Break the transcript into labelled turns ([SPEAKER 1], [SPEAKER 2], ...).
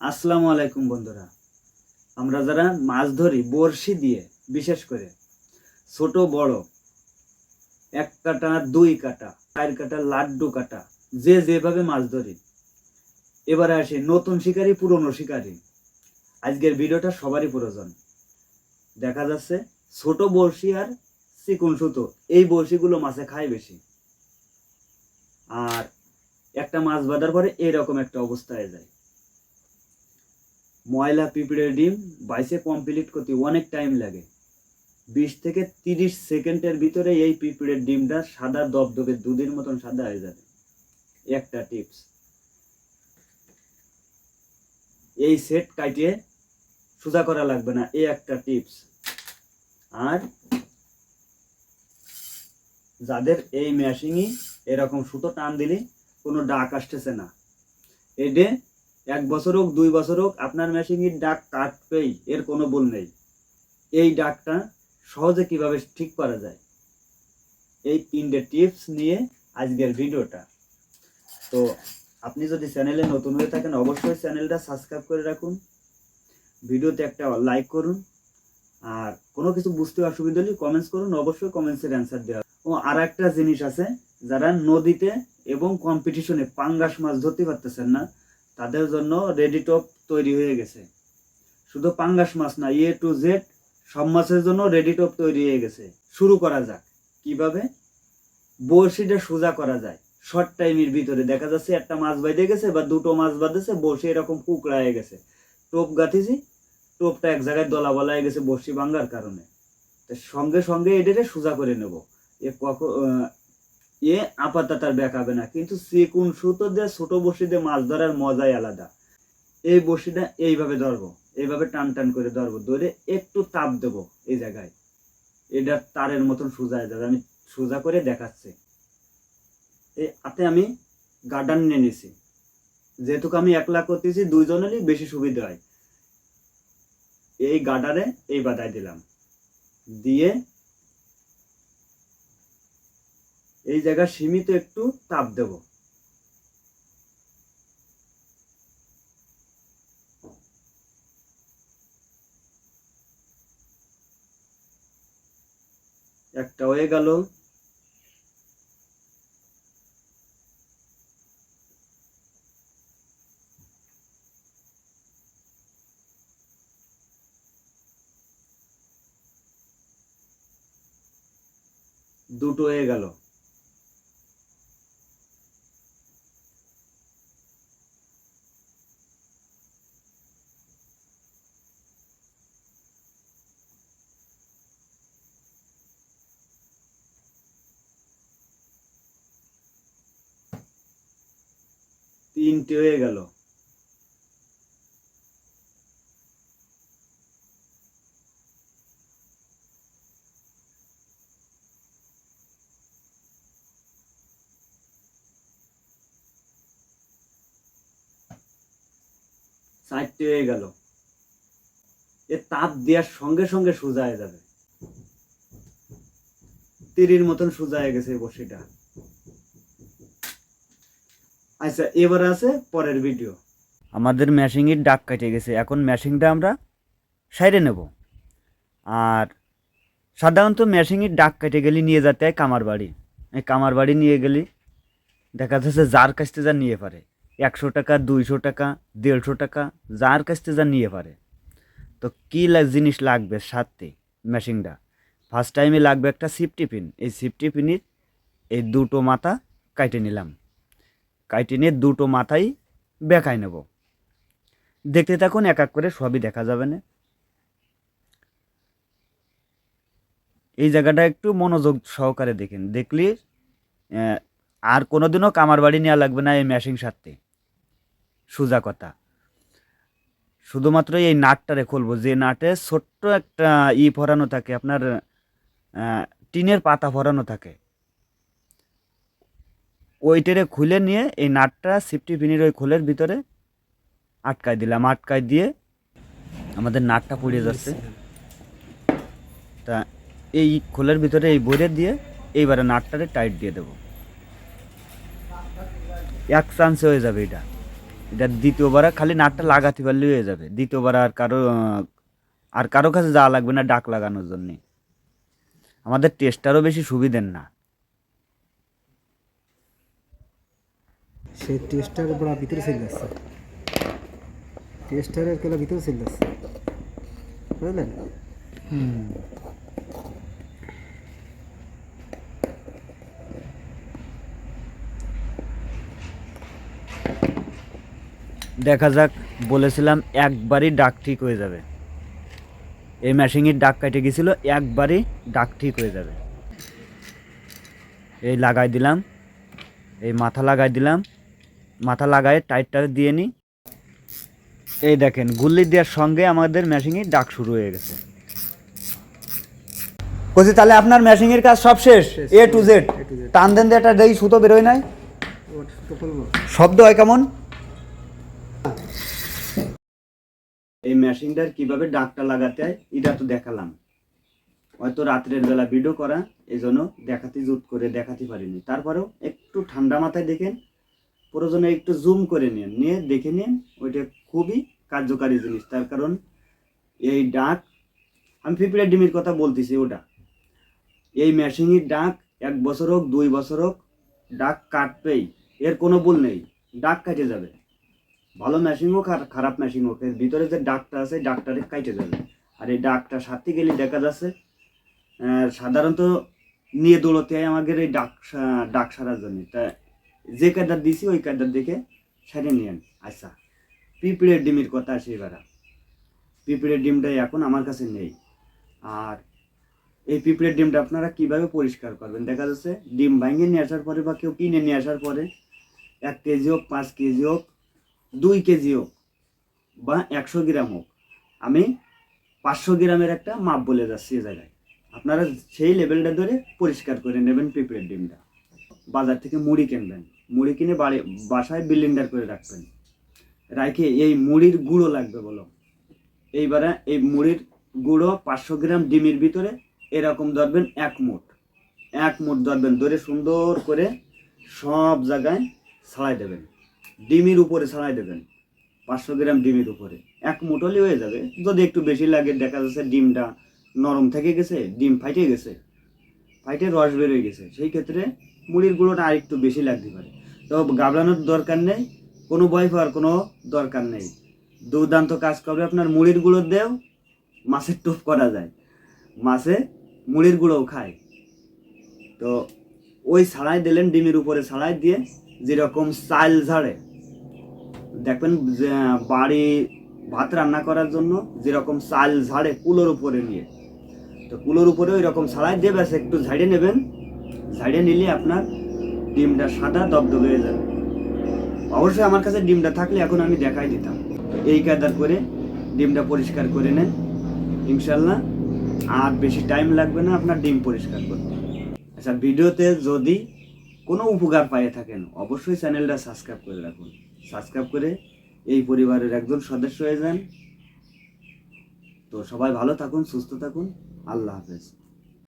[SPEAKER 1] আসসালামু আলাইকুম বন্ধুরা। আমরা যারা মাছ ধরি, বড়শি দিয়ে, বিশেষ করে, ছোট, বড়, এক কাটা, দুই কাটা, চার কাটা, লাড্ডু কাটা, যে যেভাবে মাছ ধরি। এবারে আসি নতুন শিকারি, পুরনো শিকারি। আজকের ভিডিওটা সবারই প্রয়োজন। দেখা যাচ্ছে ছোট বড়শি আর চিকুন সুতো, এই বড়শিগুলো মাছে খায় বেশি। আর একটা মাছ বাঁধার পরে এরকম একটা অবস্থায় যায়। ময়লা পিঁপড়ের ডিম বাইসে কমপ্লিট করতে অনেক টাইম লাগে। বিশ থেকে তিরিশ সেকেন্ডের ভিতরে এই পিঁপড়ের ডিমটা সাদা দবদবে দুধের মতন সাদা হয়ে যাবে। একটা টিপস এই সেট কাটিয়ে সোজা করা লাগবে না, এই একটা টিপস আর যাদের এই মেশিনই এরকম সুতো টান দিলে কোনো ডাক আসতেছে না। এডে এক বছর হোক, দুই বছর হোক, আপনার মেশিনের ডাক কাটবেই, এর কোনো বল নেই। এই ডাকটা সহজে কীভাবে ঠিক করা যায়? এই তিনটে টিপস নিয়ে আজকের ভিডিওটা। তো আপনি যদি চ্যানেলে নতুন হয়ে থাকেন, অবশ্যই চ্যানেলটা সাবস্ক্রাইব করে রাখুন। ভিডিওতে একটা লাইক করুন। আর কোনো কিছু বুঝতে অসুবিধা হলে কমেন্টস করুন, অবশ্যই কমেন্টসের অ্যান্সার দেওয়া ও আর একটা জিনিস আছে, যারা নদীতে এবং কম্পিটিশনে পাঙ্গাস মাছ ধরতে পারতেছেন না তাদের জন্য রেডি টপ তৈরি হয়ে গেছে। শুধু পাঙ্গাস মাছ না এ টু জেড সব মাছের জন্য রেডি টপ তৈরি হয়ে গেছে। শুরু করা যাক। কীভাবে? বড়শিটা সোজা করা যায়। শর্ট টাইমের ভিতরে। দেখা যাচ্ছে একটা মাছ বাইদে গেছে বা দুটো মাছ বাঁধেছে, বড়শি এরকম কুকড়া হয়ে গেছে। টোপ গাঁথিছি টোপটা এক জায়গায় দলা বলা হয়ে গেছে বড়শি ভাঙ্গার কারণে। সঙ্গে সঙ্গে এটাকে সোজা করে নেব। এ কখন এ আপাততার বেকাবে না। কিন্তু চিকুন সুতো দিয়ে ছোট বসি দিয়ে মাছ ধরার মজাই আলাদা। এই বসিটা এইভাবে ধরবো, এইভাবে টান টান করে ধরবো, ধরে একটু তাপ দেব এই জায়গায়। এটা তারের মতন সোজা যাবে, আমি সোজা করে দেখাচ্ছি। এই হাতে আমি গার্ডান নিয়ে নিছি। যেহেতু আমি একলা করতেছি, দুইজনেরই বেশি সুবিধা হয়। এই গার্ডারে এই বাদায় দিলাম। দিয়ে এই জায়গা সীমিত একটু তাপ দেব। একটা হয়ে গেল। দুটো হয়ে গেল। তিনটে হয়ে গেল। চারটে হয়ে গেল। এ তাপ দেওয়ার সঙ্গে সঙ্গে সোজা হয়ে যাবে। তীরের মতন সোজা হয়ে গেছে বসিটা। আচ্ছা এবার আছে পরের ভিডিও আমাদের ম্যাশিংয়ের ডাক কেটে গেছে। এখন ম্যাশিংটা আমরা সাইডে নেব। আর সাধারণত ম্যাশিংয়ের ডাক কেটে গেলে নিয়ে যেতে হয় কামার বাড়ি। এই কামার বাড়ি নিয়ে গেলে দেখা যাচ্ছে যার কাছ থেকে যা নিয়ে পারে। একশো টাকা, দুইশো টাকা, দেড়শো টাকা, যার কাছ থেকে যা নিয়ে পারে। তো কী জিনিস লাগবে সাথে ম্যাশিংটা ফার্স্ট টাইমে লাগবে একটা সিফটি পিন এই সিফটি পিনের এই দুটো মাথা কাটে নিলাম। কাইটে নিয়ে দুটো মাথাই বেঁকায় নেব। দেখতে থাকুন, এক এক করে সবই দেখা যাবে না। এই জায়গাটা একটু মনোযোগ সহকারে দেখেন। দেখলে আর কোনোদিনও কামার বাড়ি নেওয়া লাগবে না এই ম্যাশিং সারতে। সোজা কথা। শুধুমাত্র এই নাটটারে খুলবো। যে নাটে ছোট্ট একটা ই ভরানো থাকে, আপনার টিনের পাতা ভরানো থাকে। ওইটারে খুলে নিয়ে এই নাটটা সিফটি পিনের ওই খোলের ভিতরে আটকায় দিলাম। আটকায় দিয়ে আমাদের নাটটা পড়ে যাচ্ছে। তা এই খোলের ভিতরে এই বইরে দিয়ে এইবারে নাটটারে টাইট দিয়ে দেবো। এক চান্সে হয়ে যাবে এটা। এটা দ্বিতীয়বার খালি নাটটা লাগাতে পারলে হয়ে যাবে। দ্বিতীয়বার আর কারও আর কারও কাছে যাওয়া লাগবে না ডাক লাগানোর জন্যে। আমাদের টেস্টারও বেশি সুবিধের না।
[SPEAKER 2] সেই টেস্টার বড় ভিতরে চলে যাচ্ছে টেস্টারের কেলা ভিতরে চলে যাচ্ছে বুঝলেন? হুম।
[SPEAKER 1] দেখা যাক, বলেছিলাম একবারই ডাক ঠিক হয়ে যাবে। এই মেশিনের ডাক কেটে গেছিল, একবারই ডাক ঠিক হয়ে যাবে। এই লাগাই দিলাম, এই মাথা লাগাই দিলাম মাথা লাগায় টাইটটা দিয়ে নিই। এই দেখেন গুল্লি দেওয়ার সঙ্গে আমাদের মেশিনের ডাক শুরু হয়ে গেছে। বলছি তাহলে আপনার মেশিনের কাজ সব শেষ। A to Z. টান দেন দিয়ে একটা দেই সুতো বেরোয় নাই?
[SPEAKER 2] ওর তো করব
[SPEAKER 1] শব্দ হয় কেমন? এই মেশিনটার কীভাবে ডাকটা লাগাতে হয় এটা তো দেখালাম। হয়তো রাত্রের বেলা ভিডিও করা এই জন্য দেখাতে জুত করে দেখাতে পারিনি। তারপরেও একটু ঠান্ডা মাথায় দেখেন প্রয়োজনে একটু জুম করে নিন। নিয়ে দেখে নিন, ওইটা খুবই কার্যকারী জিনিস। তার কারণ এই ডাক, আমি পিঁপড়ে ডিমের কথা বলতেছি ওটা। এই মেশিনের ডাক এক বছর হোক, দুই বছর হোক, ডাক কাটবেই। এর কোনো ভুল নেই। ডাক কাটে যাবে। ভালো মেশিন হোক আর খারাপ মেশিন হোক, এর ভিতরে যে ডাকটা আছে ডাকটারে কাটে যাবে। আর এই ডাকটা সারতে গেলে দেখা যাচ্ছে সাধারণত নিয়ে দৌড়তে হয় আমাদের এই ডাক ডাক সারার জন্য। তা যে কায়দার দিছি, ওই কায়দার দেখে সারিয়ে নিয়েন। আচ্ছা পিঁপড়ের ডিমের কথা আসে এবার। পিঁপড়ের ডিমটা এখন আমার কাছে নেই। আর এই পিঁপড়ের ডিমটা আপনারা কীভাবে পরিষ্কার করবেন? দেখা যাচ্ছে ডিম ভাঙিয়ে নিয়ে আসার পরে বা কেউ কিনে নিয়ে আসার পরে এক কেজি হোক, পাঁচ কেজি হোক, দুই কেজি হোক বা একশো গ্রাম হোক, আমি পাঁচশো গ্রামের একটা মাপ বলে যাচ্ছি এ জায়গায়। আপনারা সেই লেভেলটা ধরে পরিষ্কার করে নেবেন পিঁপড়ের ডিমটা। বাজার থেকে মুড়ি কিনবেন। মুড়ি কিনে বাড়ি, বাসায় বিলিন্ডার করে রাখবেন। রাখে এই মুড়ির গুঁড়ো লাগবে বলো। এইবারে এই মুড়ির গুঁড়ো পাঁচশো গ্রাম ডিমের ভিতরে এরকম ধরবেন এক মুঠ। এক মুঠ ধরবেন, ধরে সুন্দর করে সব জায়গায় ছাড়াই দেবেন। ডিমের উপরে ছাড়াই দেবেন, পাঁচশো গ্রাম ডিমের উপরে। এক মুঠলি হয়ে যাবে। যদি একটু বেশি লাগে, দেখা যাচ্ছে ডিমটা নরম থেকে গেছে, ডিম ফাইটে গেছে, ফাইটে রস বেরোয় গেছে। সেই ক্ষেত্রে মুড়ির গুঁড়োটা আর একটু বেশি লাগতে পারে। তো গাবলানোর দরকার নেই, কোনো ভয় পাওয়ার কোনো দরকার নেই। দুর্দান্ত কাজ করবে আপনার মুড়ির গুঁড়ো দেও মাছের টোপ করা যায়। মাছে মুড়ির গুঁড়োও খায়। তো ওই ছাড়াই দিলেন, ডিমের উপরে ছাড়াই দিয়ে যেরকম চাল ঝাড়ে। দেখবেন বাড়ি ভাত রান্না করার জন্য যেরকম চাল ঝাড়ে কুলোর উপরে নিয়ে। তো কুলোর উপরে ওই রকম ছাড়াই দিয়ে ব্যাস একটু ঝাড়ে নেবেন। ঝাড়ে নিলে আপনার ডিমটা সাদা দবদবে হয়ে যাবে। অবশ্যই আমার কাছে ডিমটা থাকলে এখন আমি দেখাই দিতাম। এই কাদার করে ডিমটা পরিষ্কার করে নেন। ইনশাল্লাহ আর বেশি টাইম লাগবে না আপনার ডিম পরিষ্কার করতে। আচ্ছা ভিডিওতে যদি কোনো উপকার পাইয়ে থাকেন, অবশ্যই চ্যানেলটা সাবস্ক্রাইব করে রাখুন। সাবস্ক্রাইব করে এই পরিবারের একজন সদস্য হয়ে যান। তো সবাই ভালো থাকুন, সুস্থ থাকুন। আল্লাহ হাফেজ।